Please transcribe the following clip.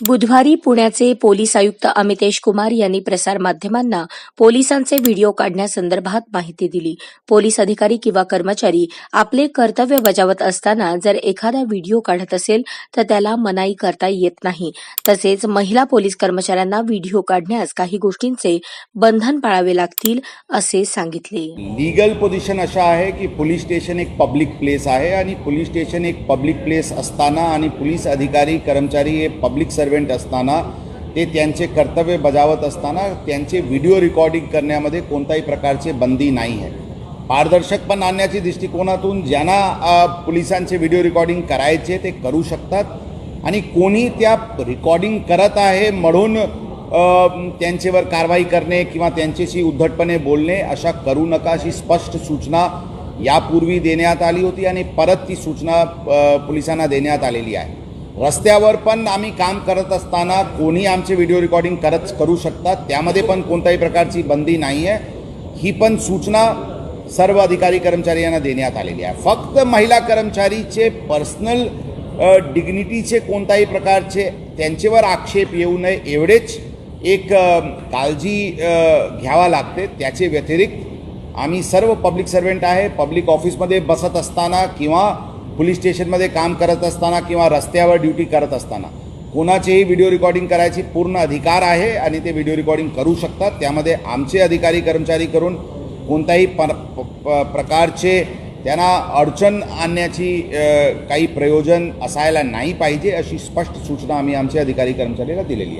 बुधवारी पुण्याचे पोलीस आयुक्त अमितेश कुमार यांनी प्रसारमाध्यमांना पोलिसांचे व्हिडिओ काढण्यासंदर्भात माहिती दिली. पोलीस अधिकारी किंवा कर्मचारी आपले कर्तव्य बजावत असताना जर एखादा व्हिडिओ काढत असेल तर त्याला मनाई करता येत नाही. तसेच महिला पोलीस कर्मचाऱ्यांना व्हिडिओ काढण्यास काही गोष्टींचे बंधन पाळावे लागतील असे सांगितले. लीगल पोझिशन अशा आहे की पोलीस स्टेशन एक पब्लिक प्लेस आहे आणि पोलीस स्टेशन एक पब्लिक प्लेस असताना आणि पोलीस अधिकारी कर्मचारी हे पब्लिक सर्वेंट असताना ते त्यांचे कर्तव्य बजावत असताना त्यांचे व्हिडिओ रेकॉर्डिंग करण्यामध्ये कोणत्याही प्रकारचे बंदी नाही आहे. पारदर्शक पण आणण्याच्या दृष्टिकोनातून ज्यांना पोलिसांचे व्हिडिओ रेकॉर्डिंग करायचे ते करू शकतात आणि कोणी त्या रेकॉर्डिंग करत आहे म्हणून त्यांच्यावर कारवाई करणे किंवा त्यांच्याशी उद्धटपणे बोलणे अशा करू नका अशी स्पष्ट सूचना यापूर्वी देण्यात आली होती आणि परत ती सूचना पोलिसांना देण्यात आलेली आहे. रस्त्यावर पण आम्ही काम करत असताना कोणी आमचे व्हिडिओ रेकॉर्डिंग करत करू शकतात. त्यामध्ये पण कोणत्याही प्रकारची बंदी नाही आहे ही पण सूचना सर्व अधिकारी कर्मचारी यांना देण्यात आलेली आहे. फक्त महिला कर्मचारीचे पर्सनल डिग्निटीचे कोणत्याही प्रकारचे त्यांच्यावर आक्षेप येऊ नये एवढेच एक काळजी घ्यावा लागते. त्याचे व्यतिरिक्त आम्ही सर्व पब्लिक सर्वंट आहे. पब्लिक ऑफिसमध्ये बसत असताना किंवा पोलीस स्टेशनमध्ये काम करत असताना किंवा रस्त्यावर ड्युटी करत असताना कोणाचेही व्हिडिओ रेकॉर्डिंग करायची पूर्ण अधिकार आहे आणि ते व्हिडिओ रेकॉर्डिंग करू शकतात. त्यामध्ये आमचे अधिकारी कर्मचारी करून कोणत्याही प- प- प्रकारचे त्यांना अडचण आणण्याची काही प्रयोजन असायला नाही पाहिजे अशी स्पष्ट सूचना आम्ही आमचे अधिकारी कर्मचारीला दिलेली आहे.